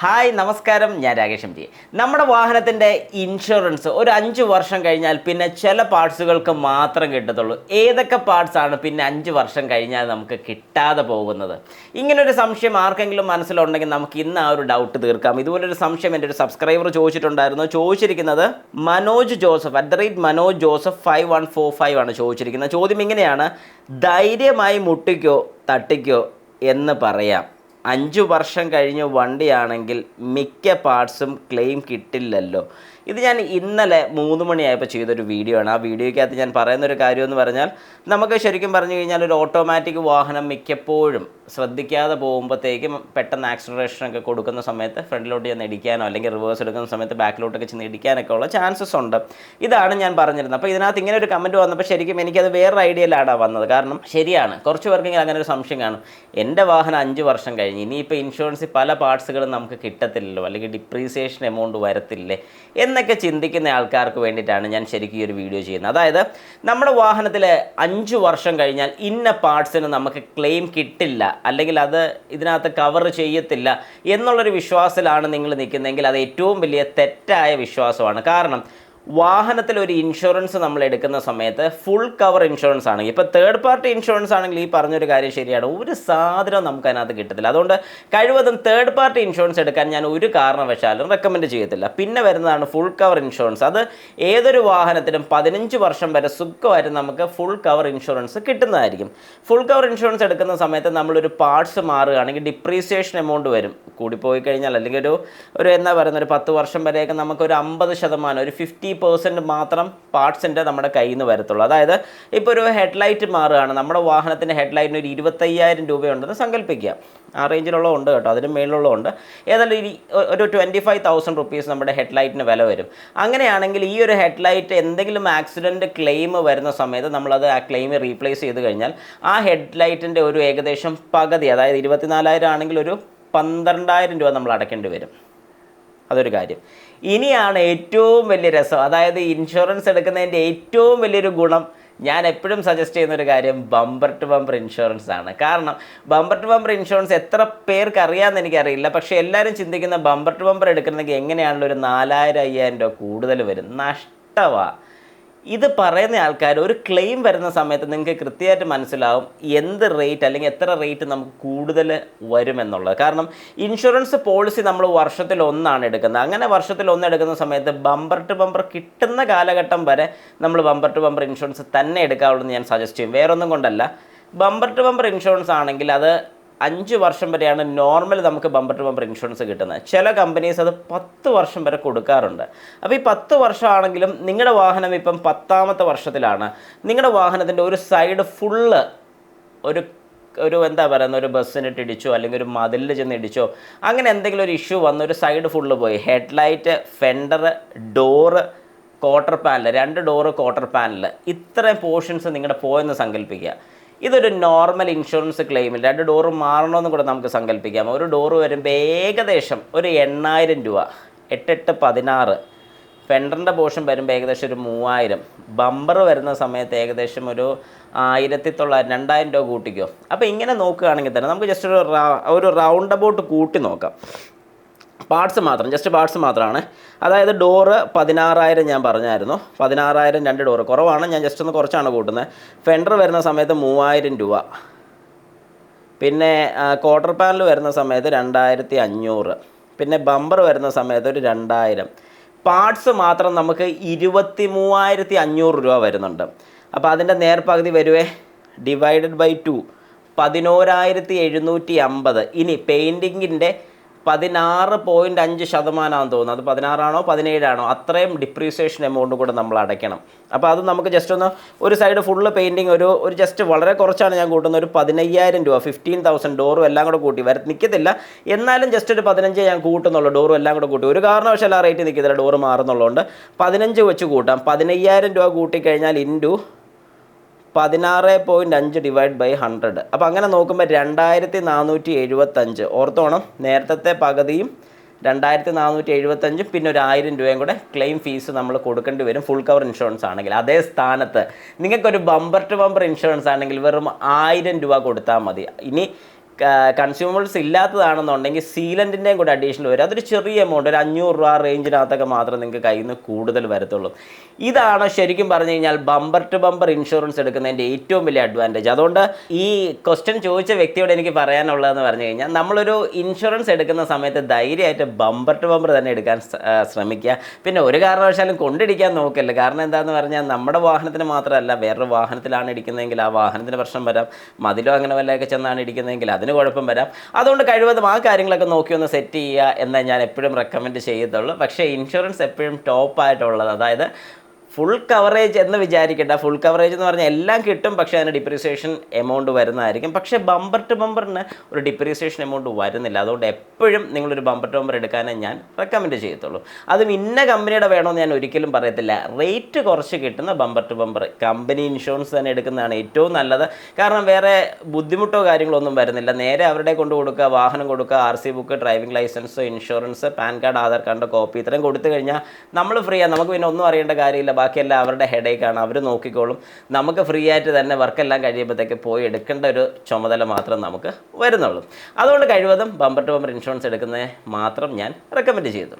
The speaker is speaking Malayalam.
ഹായ് നമസ്കാരം. ഞാൻ രാകേഷ് എം ജി നമ്മുടെ വാഹനത്തിന്റെ ഇൻഷുറൻസ് ഒരു അഞ്ച് വർഷം കഴിഞ്ഞാൽ പിന്നെ ചില പാർട്സുകൾക്ക് മാത്രം കിട്ടത്തുള്ളൂ. ഏതൊക്കെ പാർട്സാണ് പിന്നെ അഞ്ച് വർഷം കഴിഞ്ഞാൽ നമുക്ക് കിട്ടാതെ പോകുന്നത്? ഇങ്ങനൊരു സംശയം ആർക്കെങ്കിലും മനസ്സിലുണ്ടെങ്കിൽ നമുക്ക് ഇന്ന് ആ ഒരു ഡൗട്ട് തീർക്കാം. ഇതുപോലൊരു സംശയം എന്റെ ഒരു സബ്സ്ക്രൈബർ ചോദിച്ചിട്ടുണ്ടായിരുന്നു. ചോദിച്ചിരിക്കുന്നത് Manoj Joseph at the rate Manoj Joseph five one four five ആണ് ചോദിച്ചിരിക്കുന്നത്. ചോദ്യം ഇങ്ങനെയാണ് ധൈര്യമായി മുട്ടിക്കോ തട്ടിക്കോ എന്ന് പറയാം. അഞ്ചു വർഷം കഴിഞ്ഞ് വണ്ടിയാണെങ്കിൽ മിക്ക പാർട്സും ക്ലെയിം കിട്ടില്ലല്ലോ. ഇത് ഞാൻ ഇന്നലെ മൂന്ന് മണിയായപ്പോൾ ചെയ്തൊരു വീഡിയോ ആണ്. ആ വീഡിയോയ്ക്കകത്ത് ഞാൻ പറയുന്നൊരു കാര്യം എന്ന് പറഞ്ഞാൽ നമുക്ക് ശരിക്കും പറഞ്ഞു കഴിഞ്ഞാൽ ഒരു ഓട്ടോമാറ്റിക് വാഹനം മിക്കപ്പോഴും ശ്രദ്ധിക്കാതെ പോകുമ്പോഴത്തേക്കും പെട്ടെന്ന് ആക്സിലറേഷൻ ഒക്കെ കൊടുക്കുന്ന സമയത്ത് ഫ്രണ്ടിലോട്ട് ചെന്ന് ഇടിക്കാനോ അല്ലെങ്കിൽ റിവേഴ്സ് എടുക്കുന്ന സമയത്ത് ബാക്കിലോട്ടൊക്കെ ചെന്ന് ഇടിക്കാനൊക്കെ ഉള്ള ചാൻസസ് ഉണ്ട്. ഇതാണ് ഞാൻ പറഞ്ഞിരുന്നത്. അപ്പോൾ ഇതിനകത്ത് ഇങ്ങനെ ഒരു കമന്റ് വന്നപ്പോൾ ശരിക്കും എനിക്കത് വേറൊരു ഐഡിയയിലാണ് വന്നത്. കാരണം ശരിയാണ് കുറച്ച് പേർക്കെങ്കിലും അങ്ങനെ ഒരു സംശയം കാണും. എന്റെ വാഹനം അഞ്ച് വർഷം കഴിഞ്ഞ് ഇനിയിപ്പോൾ ഇൻഷുറൻസ് പല പാർട്സുകളും നമുക്ക് കിട്ടത്തില്ലല്ലോ അല്ലെങ്കിൽ ഡിപ്രീസിയേഷൻ എമൗണ്ട് വരത്തില്ലേ? എന്നൊക്കെ ചിന്തിക്കുന്ന ആൾക്കാർക്ക് വേണ്ടിയിട്ടാണ് ഞാൻ ശരിക്കും ഈ ഒരു വീഡിയോ ചെയ്യുന്നത്. അതായത് നമ്മുടെ വാഹനത്തിൽ അഞ്ച് വർഷം കഴിഞ്ഞാൽ ഇന്ന പാർട്സിന് നമുക്ക് ക്ലെയിം കിട്ടില്ല അല്ലെങ്കിൽ അത് ഇതിനകത്ത് കവർ ചെയ്യത്തില്ല എന്നുള്ളൊരു വിശ്വാസത്തിലാണ് നിങ്ങൾ നിൽക്കുന്നതെങ്കിൽ അത് ഏറ്റവും വലിയ തെറ്റായ വിശ്വാസമാണ്. കാരണം വാഹനത്തിൽ ഒരു ഇൻഷുറൻസ് നമ്മൾ എടുക്കുന്ന സമയത്ത് ഫുൾ കവർ ഇൻഷുറൻസ് ആണെങ്കിൽ ഇപ്പോൾ തേർഡ് പാർട്ടി ഇൻഷുറൻസ് ആണെങ്കിൽ ഈ പറഞ്ഞൊരു കാര്യം ശരിയാണ്. ഒരു സാധനം നമുക്ക് അതിനകത്ത് കിട്ടത്തില്ല. അതുകൊണ്ട് കഴിവതും തേർഡ് പാർട്ടി ഇൻഷുറൻസ് എടുക്കാൻ ഞാൻ ഒരു കാരണവശാലും റെക്കമെൻഡ് ചെയ്യത്തില്ല. പിന്നെ വരുന്നതാണ് ഫുൾ കവർ ഇൻഷുറൻസ് അത് ഏതൊരു വാഹനത്തിനും പതിനഞ്ച് വർഷം വരെ സുഖമായിട്ട് നമുക്ക് ഫുൾ കവർ ഇൻഷുറൻസ് കിട്ടുന്നതായിരിക്കും. ഫുൾ കവർ ഇൻഷുറൻസ് എടുക്കുന്ന സമയത്ത് നമ്മളൊരു പാർട്സ് മാറുകയാണെങ്കിൽ ഡിപ്രീസിയേഷൻ എമൗണ്ട് വരും. കൂടിപ്പോയി കഴിഞ്ഞാൽ അല്ലെങ്കിൽ ഒരു ഒരു എന്താ പറയുന്ന ഒരു പത്ത് വർഷം വരെയൊക്കെ നമുക്ക് ഒരു അമ്പത് ശതമാനം ഒരു ഫിഫ്റ്റി പേഴ്സന്റ് മാത്രം പാർട്സിന്റെ നമ്മുടെ കയ്യിൽ നിന്ന് വരത്തുള്ളൂ. അതായത് ഇപ്പോൾ ഒരു ഹെഡ്ലൈറ്റ് മാറുകയാണ്. നമ്മുടെ വാഹനത്തിന്റെ ഹെഡ്ലൈറ്റിന് ഒരു ഇരുപത്തയ്യായിരം രൂപയുണ്ടെന്ന് സങ്കല്പിക്കുക ആ റേഞ്ചിലുള്ള ഉണ്ട് കേട്ടോ. അതിന് മേളിലുള്ള ഉണ്ട്. ഏതായാലും ഒരു ട്വന്റി ഫൈവ് തൗസൻഡ് റുപ്പീസ് നമ്മുടെ ഹെഡ്ലൈറ്റിന് വില വരും. അങ്ങനെയാണെങ്കിൽ ഈ ഒരു ഹെഡ്ലൈറ്റ് എന്തെങ്കിലും ആക്സിഡന്റ് ക്ലെയിം വരുന്ന സമയത്ത് നമ്മളത് ആ ക്ലെയിം റീപ്ലേസ് ചെയ്ത് കഴിഞ്ഞാൽ ആ ഹെഡ്ലൈറ്റിന്റെ ഒരു ഏകദേശം പകുതി അതായത് ഇരുപത്തിനാലായിരം ആണെങ്കിൽ ഒരു പന്ത്രണ്ടായിരം രൂപ നമ്മൾ അടയ്ക്കേണ്ടി വരും. അതൊരു കാര്യം. ഇനിയാണ് ഏറ്റവും വലിയ രസം. അതായത് ഇൻഷുറൻസ് എടുക്കുന്നതിന്റെ ഏറ്റവും വലിയൊരു ഗുണം ഞാൻ എപ്പോഴും സജസ്റ്റ് ചെയ്യുന്ന ഒരു കാര്യം ബമ്പർ ടു ബമ്പർ ഇൻഷുറൻസ് ആണ്. കാരണം ബമ്പർ ടു ബമ്പർ ഇൻഷുറൻസ് എത്ര പേർക്ക് അറിയാമെന്ന് എനിക്കറിയില്ല. പക്ഷേ എല്ലാവരും ചിന്തിക്കുന്ന ബമ്പർ ടു ബമ്പർ എടുക്കണമെങ്കിൽ എങ്ങനെയാണല്ലോ ഒരു നാലായിരം അയ്യായിരം രൂപ കൂടുതൽ വരും. നഷ്ടമാണ് ഇത് പറയുന്ന ആൾക്കാർ ഒരു ക്ലെയിം വരുന്ന സമയത്ത് നിങ്ങൾക്ക് കൃത്യമായിട്ട് മനസ്സിലാവും എന്ത് റേറ്റ് അല്ലെങ്കിൽ എത്ര റേറ്റ് നമുക്ക് കൂടുതൽ വരുമെന്നുള്ളത്. കാരണം ഇൻഷുറൻസ് പോളിസി നമ്മൾ വർഷത്തിൽ ഒന്നാണ് എടുക്കുന്നത്. അങ്ങനെ വർഷത്തിൽ ഒന്ന് എടുക്കുന്ന സമയത്ത് ബമ്പർ ടു ബമ്പർ കിട്ടുന്ന കാലഘട്ടം വരെ നമ്മൾ ബമ്പർ ടു ബമ്പർ ഇൻഷുറൻസ് തന്നെ എടുക്കാവുള്ളൂ എന്ന് ഞാൻ സജസ്റ്റ് ചെയ്യും. വേറൊന്നും കൊണ്ടല്ല. ബമ്പർ ടു ബമ്പർ ഇൻഷുറൻസ് ആണെങ്കിൽ അത് അഞ്ച് വർഷം വരെയാണ് നോർമൽ നമുക്ക് ബമ്പർ ടു ബമ്പർ ഇൻഷുറൻസ് കിട്ടുന്നത്. ചില കമ്പനീസ് അത് പത്ത് വർഷം വരെ കൊടുക്കാറുണ്ട്. അപ്പോൾ ഈ പത്ത് വർഷമാണെങ്കിലും നിങ്ങളുടെ വാഹനം ഇപ്പം പത്താമത്തെ വർഷത്തിലാണ്. നിങ്ങളുടെ വാഹനത്തിന്റെ ഒരു സൈഡ് ഫുള്ള് ഒരു ഒരു എന്താ പറയുന്ന ഒരു ബസ്സിനിട്ട് ഇടിച്ചോ അല്ലെങ്കിൽ ഒരു മതിലിൽ ചെന്ന് ഇടിച്ചോ അങ്ങനെ എന്തെങ്കിലും ഒരു ഇഷ്യൂ വന്ന് ഒരു സൈഡ് ഫുള്ള് പോയി. Headlight fender door quarter panel രണ്ട് ഡോറ് ക്വാർട്ടർ പാനൽ ഇത്രയും പോർഷൻസ് നിങ്ങളുടെ പോയെന്ന് സങ്കല്പിക്കുക. ഇതൊരു നോർമൽ ഇൻഷുറൻസ് ക്ലെയിമിൽ രണ്ട് ഡോറ് മാറണമെന്ന് കൂടെ നമുക്ക് സങ്കല്പിക്കാം. ഒരു ഡോറ് വരുമ്പോൾ ഏകദേശം ഒരു എണ്ണായിരം രൂപ എട്ടെട്ട് പതിനാറ്. ഫെൻഡറിന്റെ പോർഷൻ വരുമ്പോൾ ഏകദേശം ഒരു മൂവായിരം. ബമ്പർ വരുന്ന സമയത്ത് ഏകദേശം ഒരു ആയിരത്തി തൊള്ളായിരം രണ്ടായിരം രൂപ കൂട്ടിക്കോ. അപ്പോൾ ഇങ്ങനെ നോക്കുകയാണെങ്കിൽ തന്നെ നമുക്ക് ജസ്റ്റ് ഒരു ഒരു റൗണ്ട് അബൌട്ട് കൂട്ടി നോക്കാം. പാർട്സ് മാത്രം ജസ്റ്റ് പാർട്സ് മാത്രമാണ് അതായത് ഡോറ് പതിനാറായിരം ഞാൻ പറഞ്ഞായിരുന്നു. പതിനാറായിരം രണ്ട് ഡോറ് കുറവാണ് ഞാൻ ജസ്റ്റ് ഒന്ന് കുറച്ചാണ് കൂട്ടുന്നത് ഫെൻഡർ വരുന്ന സമയത്ത് മൂവായിരം രൂപ. പിന്നെ ക്വാർട്ടർ പാനൽ വരുന്ന സമയത്ത് രണ്ടായിരത്തി അഞ്ഞൂറ് പിന്നെ ബമ്പർ വരുന്ന സമയത്ത് ഒരു രണ്ടായിരം. പാർട്സ് മാത്രം നമുക്ക് ഇരുപത്തി മൂവായിരത്തി അഞ്ഞൂറ് രൂപ വരുന്നുണ്ട്. അപ്പോൾ അതിന്റെ നേർപകുതി വരുവേ? ഡിവൈഡഡ് ബൈ ടു പതിനോരായിരത്തി എഴുന്നൂറ്റി അമ്പത് ഇനി പെയിന്റിങ്ങിന്റെ പതിനാറ് പോയിന്റ് അഞ്ച് ശതമാനമാണെന്ന് തോന്നുന്നു. അത് പതിനാറാണോ പതിനേഴാണോ? അത്രയും ഡിപ്രീസിയേഷൻ എമൗണ്ട് കൂടെ നമ്മൾ അടയ്ക്കണം. അപ്പോൾ അത് നമുക്ക് ജസ്റ്റ് ഒന്ന് ഒരു സൈഡ് ഫുള്ള് പെയിന്റിങ് ഒരു ഒരു ജസ്റ്റ് വളരെ കുറച്ചാണ് ഞാൻ കൂട്ടുന്നത്. ഒരു പതിനയ്യായിരം രൂപ ഫിഫ്റ്റീൻ തൗസൻഡ് ഡോറും എല്ലാം കൂടെ കൂട്ടി. വര നിൽക്കത്തില്ല എന്നാലും ജസ്റ്റ് ഒരു പതിനഞ്ച് ഞാൻ കൂട്ടുന്നുള്ളൂ. ഡോറും എല്ലാം കൂടെ കൂട്ടി. ഒരു കാരണവശാലും ആ റേറ്റ് നിൽക്കത്തില്ല ഡോറ് മാറുന്നുള്ളതുകൊണ്ട് പതിനഞ്ച് വെച്ച് കൂട്ടാം. പതിനയ്യായിരം രൂപ കൂട്ടിക്കഴിഞ്ഞാൽ ഇന്റു പതിനാറ് പോയിന്റ് അഞ്ച് ഡിവൈഡ് ബൈ ഹൺഡ്രഡ് അപ്പോൾ അങ്ങനെ നോക്കുമ്പോൾ രണ്ടായിരത്തി നാനൂറ്റി എഴുപത്തഞ്ച് ഓർത്തോണം? നേരത്തെ പകുതിയും രണ്ടായിരത്തി നാനൂറ്റി എഴുപത്തഞ്ചും പിന്നെ ഒരു ആയിരം രൂപയും കൂടെ ക്ലെയിം ഫീസ് നമ്മൾ കൊടുക്കേണ്ടി വരും. ഫുൾ കവർ ഇൻഷുറൻസ് ആണെങ്കിൽ അതേ സ്ഥാനത്ത്. നിങ്ങൾക്കൊരു ബമ്പർ ടു ബമ്പർ ഇൻഷുറൻസ് ആണെങ്കിൽ വെറും ആയിരം രൂപ കൊടുത്താൽ മതി. ഇനി കൺസ്യൂമേഴ്സ് ഇല്ലാത്തതാണെന്നുണ്ടെങ്കിൽ സീലന്റിന്റെയും കൂടെ അഡീഷണൽ വരും. അതൊരു ചെറിയ എമൗണ്ട് ഒരു അഞ്ഞൂറ് രൂപ റേഞ്ചിനകത്തൊക്കെ മാത്രം നിങ്ങൾക്ക് കയ്യിൽ നിന്ന് കൂടുതൽ വരത്തുള്ളൂ. ഇതാണ് ശരിക്കും പറഞ്ഞു കഴിഞ്ഞാൽ ബമ്പർ ടു ബമ്പർ ഇൻഷുറൻസ് എടുക്കുന്നതിന്റെ ഏറ്റവും വലിയ അഡ്വാന്റേജ് അതുകൊണ്ട് ഈ ക്വസ്റ്റ്യൻ ചോദിച്ച വ്യക്തിയോട് എനിക്ക് പറയാനുള്ളതെന്ന് പറഞ്ഞു കഴിഞ്ഞാൽ നമ്മളൊരു ഇൻഷുറൻസ് എടുക്കുന്ന സമയത്ത് ധൈര്യമായിട്ട് ബമ്പർ ടു ബമ്പർ തന്നെ എടുക്കാൻ ശ്രമിക്കുക. പിന്നെ ഒരു കാരണവശാലും കൊണ്ടിടിക്കാൻ നോക്കല്ല. കാരണം എന്താണെന്ന് പറഞ്ഞാൽ നമ്മുടെ വാഹനത്തിന് മാത്രമല്ല വേറൊരു വാഹനത്തിലാണ് ഇടിക്കുന്നതെങ്കിൽ ആ വാഹനത്തിന് പ്രശ്നം വരാം. മതിലോ അങ്ങനെ വല്ലതൊക്കെ ചെന്നാണ് ഇടിക്കുന്നതെങ്കിൽ അതിന് കുഴപ്പം വരാം. അതുകൊണ്ട് കഴിവതും ആ കാര്യങ്ങളൊക്കെ നോക്കി ഒന്ന് സെറ്റ് ചെയ്യുക എന്നേ ഞാൻ എപ്പോഴും റെക്കമെൻഡ് ചെയ്യത്തുള്ളൂ. പക്ഷേ ഇൻഷുറൻസ് എപ്പോഴും ടോപ്പായിട്ടുള്ളത് അതായത് ഫുൾ കവറേജ് എന്ന് വിചാരിക്കേണ്ട. ഫുൾ കവറേജ് എന്ന് പറഞ്ഞാൽ എല്ലാം കിട്ടും പക്ഷേ അതിന് ഡിപ്രീസിയേഷൻ എമൗണ്ട് വരുന്നതായിരിക്കും. പക്ഷേ ബമ്പർ ടു ബമ്പറിന് ഒരു ഡിപ്രീസിയേഷൻ എമൗണ്ട് വരുന്നില്ല. അതുകൊണ്ട് എപ്പോഴും നിങ്ങളൊരു ബമ്പർ ടു ബമ്പർ എടുക്കാനേ ഞാൻ റെക്കമെൻഡ് ചെയ്യത്തുള്ളൂ. അതും ഇന്ന കമ്പനിയുടെ വേണമെന്ന് ഞാൻ ഒരിക്കലും പറയത്തില്ല. റേറ്റ് കുറച്ച് കിട്ടുന്ന bumper to bumper company insurance തന്നെ എടുക്കുന്നതാണ് ഏറ്റവും നല്ലത്. കാരണം വേറെ ബുദ്ധിമുട്ടോ കാര്യങ്ങളോ ഒന്നും വരുന്നില്ല. നേരെ അവരുടെ കൊണ്ട് കൊടുക്കുക വാഹനം കൊടുക്കുക R C book driving licence insurance pan card Aadhaar card copy ഇത്രയും കൊടുത്തു കഴിഞ്ഞാൽ നമ്മൾ ഫ്രീയാണ് നമുക്ക് പിന്നെ ഒന്നും അറിയേണ്ട കാര്യമില്ല. ബാക്കിയെല്ലാം അവരുടെ ഹെഡേക്കാണ് അവർ നോക്കിക്കോളും. നമുക്ക് ഫ്രീ ആയിട്ട് തന്നെ വർക്കെല്ലാം കഴിയുമ്പോഴത്തേക്ക് പോയി എടുക്കേണ്ട ഒരു ചുമതല മാത്രം നമുക്ക് വരുന്നുള്ളൂ. അതുകൊണ്ട് കഴിവതും ബമ്പർ ടു ബമ്പർ ഇൻഷുറൻസ് എടുക്കുന്നത് മാത്രം ഞാൻ റെക്കമെൻഡ് ചെയ്തു.